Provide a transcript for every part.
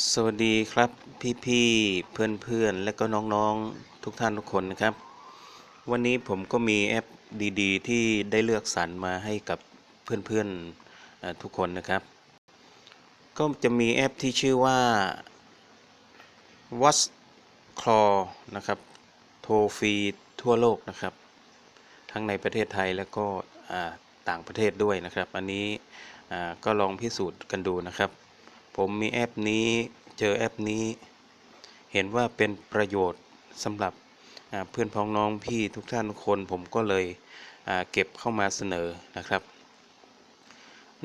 สวัสดีครับพี่ๆเพื่อนๆ และก็น้องๆทุกท่านทุกคนนะครับ วันนี้ผมก็มีแอปดีๆ ที่ได้เลือกสรรมาให้กับเพื่อนๆเอ่อทุกคนนะครับ ก็จะมีแอปที่ชื่อว่า Watch Call นะครับ โทรฟรีทั่วโลกนะครับ ทั้งในประเทศไทยและก็ต่างประเทศด้วยนะครับ อันนี้ก็ลองพิสูจน์กันดูนะครับ ผมมีแอปนี้เจอแอปนี้ เห็นว่าเป็นประโยชน์สำหรับเพื่อนพ้องน้องพี่ทุกท่านทุกคนผมก็เลยเก็บเข้ามาเสนอนะครับ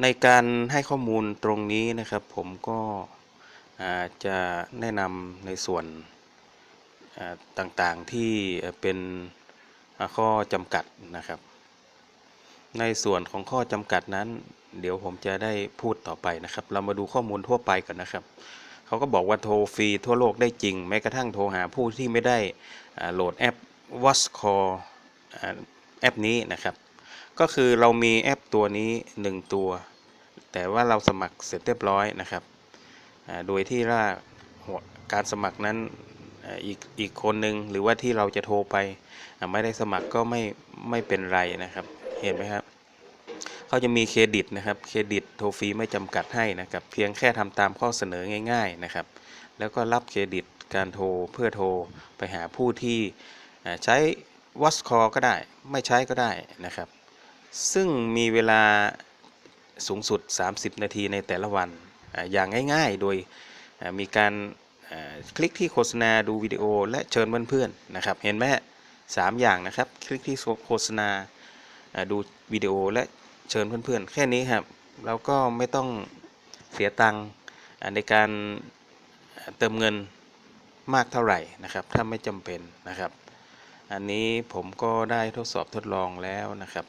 ในการให้ข้อมูลตรงนี้นะครับ ผมก็จะแนะนำในส่วนต่างๆที่เป็นข้อจำกัดนะครับ ในส่วนของข้อจำกัดนั้น เดี๋ยวผมจะได้พูดต่อไปนะครับ เรามาดูข้อมูลทั่วไปก่อนนะครับ เขาก็บอกว่าโทรฟรีทั่วโลกได้จริง แม้กระทั่งโทรหาผู้ที่ไม่ได้โหลดแอป Watch Call แอปนี้นะครับ ก็คือเรามีแอปตัวนี้ 1 ตัว แต่ว่าเราสมัครเสร็จเรียบร้อยนะครับ โดยที่ว่าการสมัครนั้นอ,อีกอีกคนหนึ่งหรือว่าที่เราจะโทรไปไม่ได้สมัครก็ไม่ไม่เป็นไรนะครับ เห็นไหมครับ เขาจะมีเครดิตนะครับเครดิตโทรฟรีไม่จำกัดให้นะครับ เพียงแค่ทำตามข้อเสนอง่าย ๆนะครับ แล้วก็รับเครดิตการโทรเพื่อโทรไปหาผู้ที่ใช้ Watch Call ก็ได้ไม่ใช้ก็ได้นะครับ ซึ่งมีเวลาสูงสุด 30 นาทีในแต่ละวัน อย่างง่ายๆ โดยมีการคลิกที่โฆษณาดูวิดีโอและเชิญเพื่อนๆนะครับ เห็นไหมสามอย่างนะครับ คลิกที่โฆษณาดูวิดีโอและ เชิญเพื่อนๆ แค่นี้ครับเราก็ไม่ต้องเสียตังค์ในการเติมเงินมากเท่าไหร่นะครับ ถ้าไม่จำเป็นนะครับ อันนี้ผมก็ได้ทดสอบทดลองแล้วนะครับ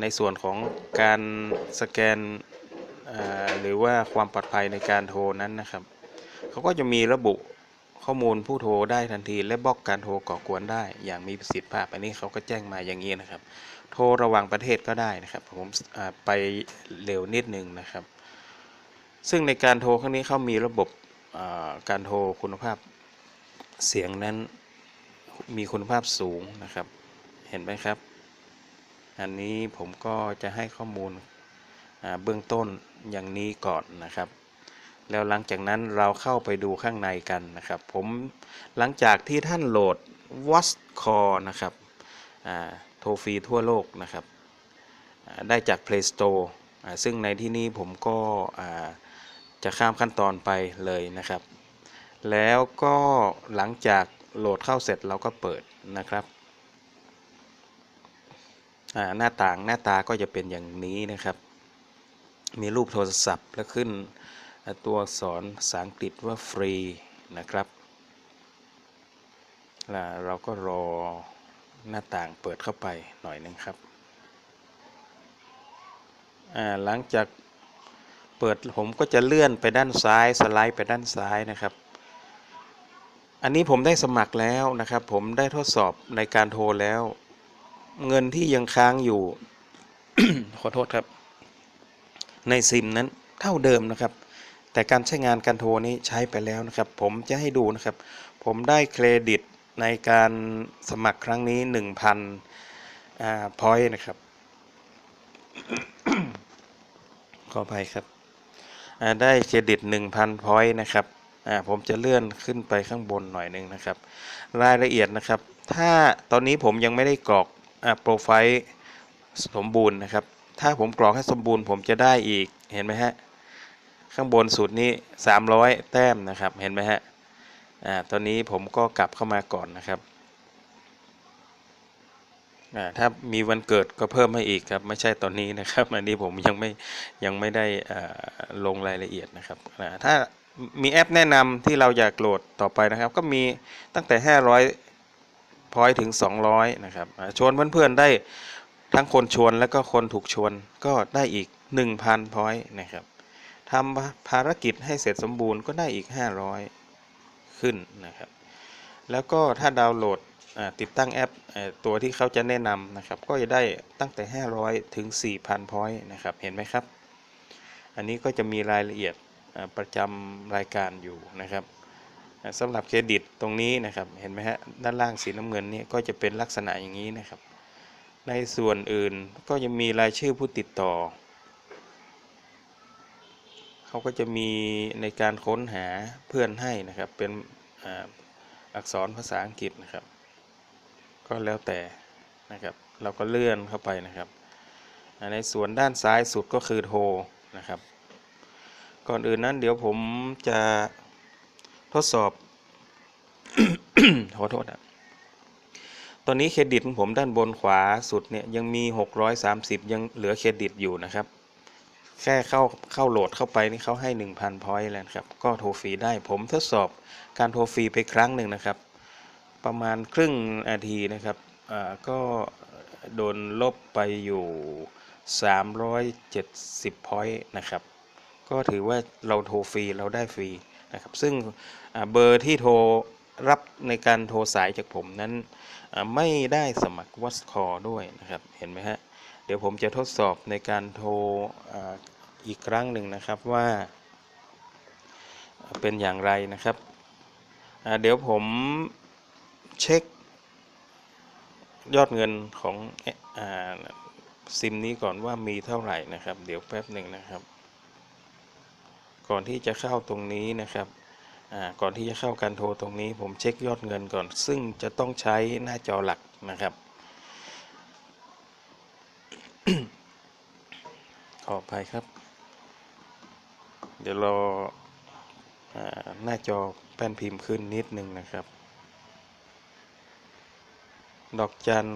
ในส่วนของการสแกนหรือว่าความปลอดภัยในการโทรนั้นนะครับเขาก็จะมีระบุข้อมูลผู้โทรได้ทันที และบล็อกการโทรก่อกวนได้ อย่างมีประสิทธิภาพ อันนี้เขาก็แจ้งมาอย่างนี้นะครับ โทรระหว่างประเทศก็ได้นะครับ ผมไปเร็วนิดนึงนะครับ ซึ่งในการโทรครั้งนี้เขามีระบบการโทรคุณภาพเสียงนั้นมีคุณภาพสูงนะครับ เห็นไหมครับ อันนี้ผมก็จะให้ข้อมูลเบื้องต้นอย่างนี้ก่อนนะครับ แล้วหลังจากนั้นเราเข้าไปดูข้างในกันนะครับ ผมหลังจากที่ท่านโหลด Watch Call นะครับอ่า โทรฟรีทั่วโลกนะครับ ได้จาก Play Store ซึ่งในที่นี้ผมก็จะข้ามขั้นตอนไปเลยนะครับ แล้วก็หลังจากโหลดเข้าเสร็จเราก็เปิดนะครับหน้าต่างหน้าตาก็จะเป็นอย่างนี้นะครับ มีรูปโทรศัพท์แล้วขึ้นตัวอักษรภาษาอังกฤษว่าฟรีนะครับแล้วเราก็รอ หน้าต่างเปิดเข้าไปหน่อยหนึงครับหลังจากเปิดผมก็จะเลื่อนไปด้านซ้ายสไลด์ไปด้านซ้ายนะครับ อันนี้ผมได้สมัครแล้วนะครับ ผมได้ทดสอบในการโทรแล้ว เงินที่ยังค้างอยู่ ขอโทษครับ ในซิมนั้นเท่าเดิมนะครับ แต่การใช้งานการโทรนี้ใช้ไปแล้วนะครับ ผมจะให้ดูนะครับ ผมได้เครดิต ในการสมัครครั้งนี้ 1,000อ่าพอยต์นะครับ ขออภัยครับได้เครดิต 1,000พอยต์นะครับอ่าผมจะเลื่อนขึ้นไปข้างบนหน่อยนึงนะครับ รายละเอียดนะครับ ถ้าตอนนี้ผมยังไม่ได้กรอกอโปรไฟล์สมบูรณ์นะครับ ถ้าผมกรอกให้สมบูรณ์ ผมจะได้อีกเห็นไหมฮะ ข้างบนสุดนี้ 300 แต้มนะครับเห็นไหมฮะ อ่าตอนนี้ผมก็กลับเข้ามาก่อนนะครับอ่าถ้ามีวันเกิดก็เพิ่มให้อีกครับ ไม่ใช่ตอนนี้นะครับอันนี้ผมยังไม่ยังไม่ได้อ่าลงรายละเอียดนะครับอ่าถ้ามีแอปแนะนำที่เราอยากโหลดต่อไปนะครับ ก็มีตั้งแต่ 500พอยถึง 200 นะครับชวนเพื่อนๆได้ทั้งคนชวนแล้วก็คนถูกชวนก็ได้อีก 1,000พอยนะครับทำภารกิจให้เสร็จสมบูรณ์ก็ได้อีก 500 ขึ้นนะครับ แล้วก็ถ้าดาวน์โหลดติดตั้งแอปตัวที่เขาจะแนะนำนะครับ ก็จะได้ตั้งแต่ 500 ถึง 4,000 พอยต์นะครับ เห็นไหมครับ อันนี้ก็จะมีรายละเอียดประจำรายการอยู่นะครับอ่าสำหรับเครดิตตรงนี้นะครับ เห็นไหมฮะ ด้านล่างสีน้ำเงินนี่ก็จะเป็นลักษณะอย่างนี้นะครับ ในส่วนอื่นก็จะมีรายชื่อผู้ติดต่อ เขาก็จะมีในการค้นหาเพื่อนให้นะครับ เป็นอ,อักษรภาษาอังกฤษนะครับ ก็แล้วแต่นะครับ เราก็เลื่อนเข้าไปนะครับ ในส่วนด้านซ้ายสุดก็คือโทรนะครับ ก่อนอื่นนั้นเดี๋ยวผมจะทดสอบขอโทษนะตอนนี้เครดิตของผมด้านบนขวาสุดเนี่ยยังมี 630 ยังเหลือเครดิตอยู่นะครับ แค่เข้าเข้าโหลดเข้าไปนี่เขาให้ 1,000พอยต์แล้วครับ ก็โทรฟรีได้ผมทดสอบการโทรฟรีไปครั้งหนึ่งนะครับ ประมาณครึ่งนาทีนะครับก็โดนลบไปอยู่ 370พอยต์นะครับ ก็ถือว่าเราโทรฟรีเราได้ฟรีนะครับ ซึ่งเบอร์ที่โทรรับในการโทรสายจากผมนั้นไม่ได้สมัครวัสคอด้วยนะครับ เห็นไหมฮะ เดี๋ยวผมจะทดสอบในการโทรอ,อีกครั้งหนึ่งนะครับว่าเป็นอย่างไรนะครับเดี๋ยวผมเช็คยอดเงินของอซิมนี้ก่อนว่ามีเท่าไหร่นะครับ เดี๋ยวแป๊บหนึ่งนะครับ ก่อนที่จะเข้าตรงนี้นะครับก่อนที่จะเข้าการโทรตรงนี้ ผมเช็คยอดเงินก่อน ซึ่งจะต้องใช้หน้าจอหลักนะครับ ขออภัยครับ เดี๋ยวรออหน้าจอแป้นพิมพ์ขึ้นนิดนึงนะครับ ดอกจัน 902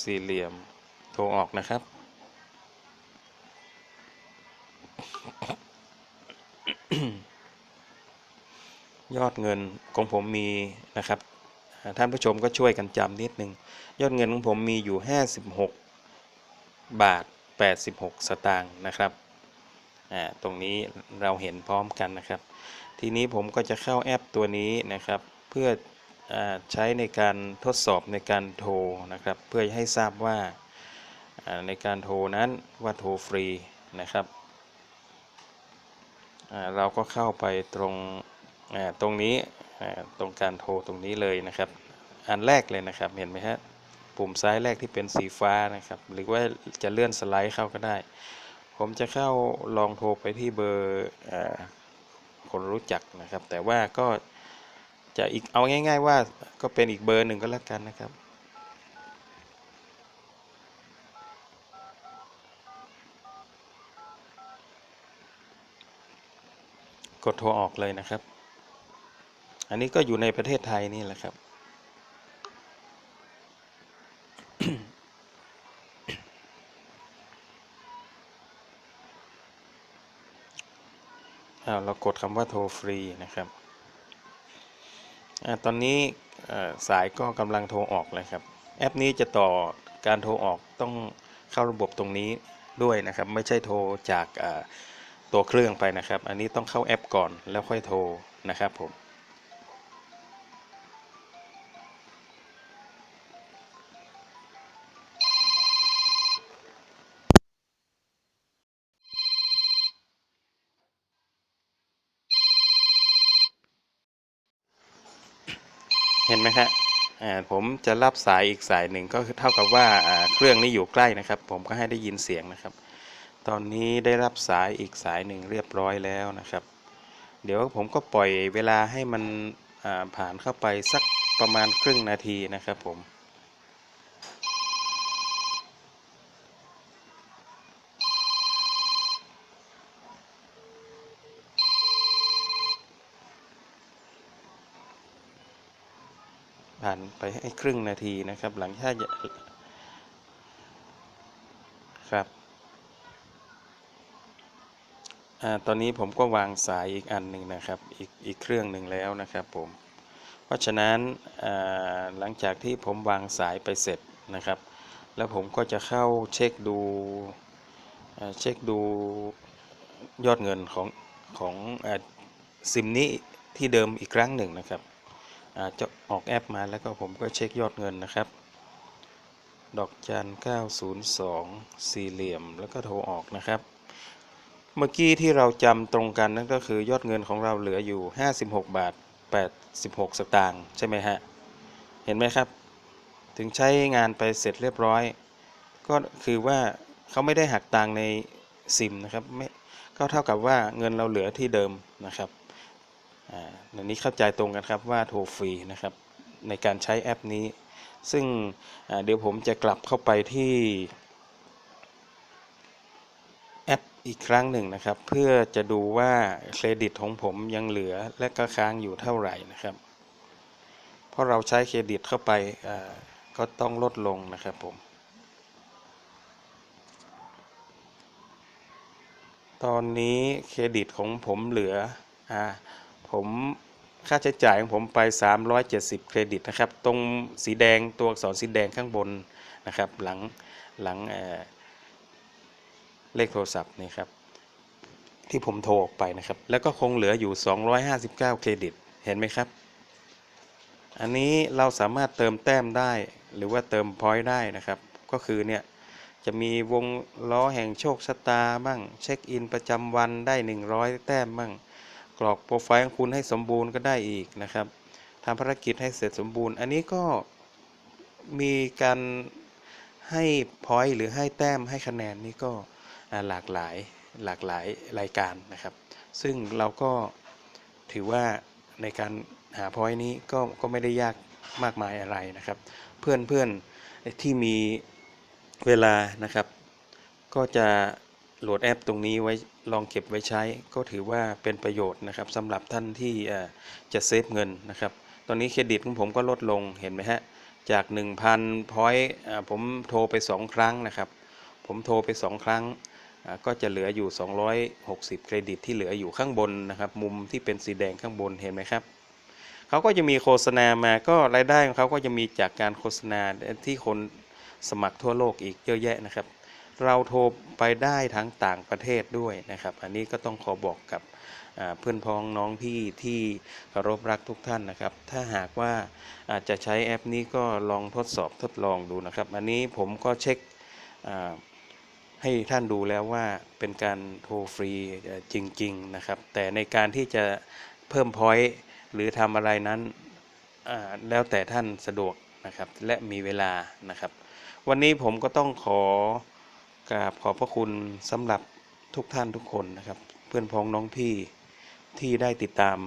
สี่เหลี่ยม โทรออกนะครับ ยอดเงินของผมมีนะครับ ท่านผู้ชมก็ช่วยกันจำนิดนึง ยอดเงินของผมมีอยู่ 56 บาท 86 สตางค์นะครับอ่าตรงนี้เราเห็นพร้อมกันนะครับ ทีนี้ผมก็จะเข้าแอปตัวนี้นะครับ เพื่ออาใช้ในการทดสอบในการโทรนะครับ เพื่อให้ทราบว่าอ่าในการโทรนั้นว่าโทรฟรีนะครับอ่าเราก็เข้าไปตรง ตรงนี้ตรงการโทรตรงนี้เลยนะครับ อันแรกเลยนะครับ เห็นไหมฮะ ปุ่มซ้ายแรกที่เป็นสีฟ้านะครับ หรือว่าจะเลื่อนสไลด์เข้าก็ได้ ผมจะเข้าลองโทรไปที่เบอร์คนรู้จักนะครับ แต่ว่าก็จะอีกเอาง่าย ๆ ว่าก็เป็นอีกเบอร์หนึ่งก็แล้วกันนะครับกดโทรออกเลยนะครับ อันนี้ก็อยู่ในประเทศไทยนี่แหละครับ เรากดคำว่าโทรฟรีนะครับอตอนนี้สายก็กำลังโทรออกเลยครับ แอปนี้จะต่อการโทรออกต้องเข้าระบบตรงนี้ด้วยนะครับ ไม่ใช่โทรจากตัวเครื่องไปนะครับ อันนี้ต้องเข้าแอปก่อนแล้วค่อยโทรนะครับผม เห็นไหมครับผมจะรับสายอีกสายหนึ่งก็เท่ากับว่าเครื่องนี้อยู่ใกล้นะครับ ผมก็ให้ได้ยินเสียงนะครับ ตอนนี้ได้รับสายอีกสายหนึ่งเรียบร้อยแล้วนะครับ เดี๋ยวผมก็ปล่อยเวลาให้มันผ่านเข้าไปสักประมาณครึ่งนาทีนะครับผม ผ่านไปให้ครึ่งนาทีนะครับ หลังจากครับอตอนนี้ผมก็วางสายอีกอันหนึ่งนะครับ อีกอีกเครื่องหนึ่งแล้วนะครับผม เพราะฉะนั้นหลังจากที่ผมวางสายไปเสร็จนะครับ แล้วผมก็จะเข้าเช็คดูเช็คดูยอดเงินของของอซิมนี้ที่เดิมอีกครั้งหนึ่งนะครับ จจะออกแอปมาแล้วก็ผมก็เช็คยอดเงินนะครับ ดอกจัน 902 สี่เหลี่ยมแล้วก็โทรออกนะครับ เมื่อกี้ที่เราจำตรงกันนั่นก็คือยอดเงินของเราเหลืออยู่ 56 บาท 86 สตางค์ใช่ไหมฮะ เห็นไหมครับ ถึงใช้งานไปเสร็จเรียบร้อย ก็คือว่าเขาไม่ได้หักตังในซิมนะครับไม่ก็เท่ากับว่าเงินเราเหลือที่เดิมนะครับ อันนี้เข้าใจตรงกันครับว่าโทรฟรีนะครับในการใช้แอปนี้ ซึ่งเดี๋ยวผมจะกลับเข้าไปที่แอปอีกครั้งหนึ่งนะครับ เพื่อจะดูว่าเครดิตของผมยังเหลือและก็ค้างอยู่เท่าไหร่นะครับ เพราะเราใช้เครดิตเข้าไปก็ต้องลดลงนะครับผม ตอนนี้เครดิตของผมเหลืออ่า ผมค่าใช้จ่ายของผมไป 370 เครดิตนะครับ ตรงสีแดงตัวอักษรสีแดงข้างบนนะครับ หลังหลังเเลขโทรศัพท์นี่ครับ ที่ผมโทรออกไปนะครับ แล้วก็คงเหลืออยู่ 259 เครดิต เห็นไหมครับ อันนี้เราสามารถเติมแต้มได้ หรือว่าเติมพอยต์ได้นะครับ ก็คือเนี่ยจะมีวงล้อแห่งโชคชะตาบ้าง เช็คอินประจำวันได้ 100 แต้มบ้าง รอกโปรไฟล์ของคุณให้สมบูรณ์ก็ได้อีกนะครับทำภารกิจให้เสร็จสมบูรณ์ อันนี้ก็มีการให้พอยต์หรือให้แต้มให้คะแนนนี่ก็หลากหลายหลากหลายรายการนะครับ ซึ่งเราก็ถือว่าในการหาพอยต์นี้ก็ก็ไม่ได้ยากมากมายอะไรนะครับ เพื่อนเพื่อนที่มีเวลานะครับ ก็จะ โหลดแอปตรงนี้ไว้ลองเก็บไว้ใช้ ก็ถือว่าเป็นประโยชน์นะครับสำหรับท่านที่จะเซฟเงินนะครับ ตอนนี้เครดิตของผมก็ลดลงเห็นไหมฮะจาก 1,000พอยต์ผมโทรไป 2 ครั้งนะครับ ผมโทรไป 2 ครั้งก็จะเหลืออยู่ 260 เครดิตที่เหลืออยู่ข้างบนนะครับ มุมที่เป็นสีแดงข้างบนเห็นไหมครับเขาก็จะมีโฆษณามาก็รายได้ของเขาก็จะมีจากการโฆษณาที่คนสมัครทั่วโลกอีกเยอะแยะนะครับ เราโทรไปได้ทั้งต่างประเทศด้วยนะครับ อันนี้ก็ต้องขอบอกกับเพื่อนพ้องน้องพี่ที่เคารพรักทุกท่านนะครับ ถ้าหากว่าอาจจะใช้แอปนี้ก็ลองทดสอบทดลองดูนะครับ อันนี้ผมก็เช็คให้ท่านดูแล้วว่าเป็นการโทรฟรีจริง ๆ นะครับ แต่ในการที่จะเพิ่มพอยต์หรือทำอะไรนั้นแล้วแต่ท่านสะดวกนะครับ และมีเวลานะครับ วันนี้ผมก็ต้องขอ กราบขอบพระคุณสำหรับทุกท่านทุกคนนะครับ เพื่อนพ้องน้องพี่ที่ได้ติดตาม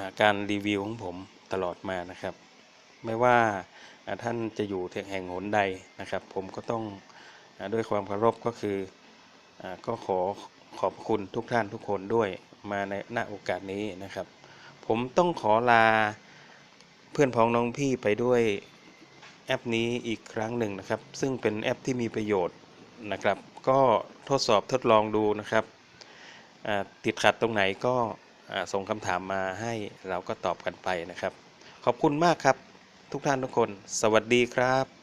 าการรีวิวของผมตลอดมานะครับ ไม่ว่าาท่านจะอยู่แห่งหนใดนะครับ ผมก็ต้องอด้วยความเคารพก็คืออก็ขอขอบคุณทุกท่านทุกคนด้วยมาในณโอกาสนี้นะครับ ผมต้องขอลาเพื่อนพ้องน้องพี่ไปด้วย แอปนี้อีกครั้งหนึ่งนะครับ ซึ่งเป็นแอปที่มีประโยชน์นะครับ ก็ทดสอบทดลองดูนะครับอ่าติดขัดตรงไหนก็อ่าส่งคำถามมาให้เราก็ตอบกันไปนะครับ ขอบคุณมากครับ ทุกท่านทุกคน สวัสดีครับ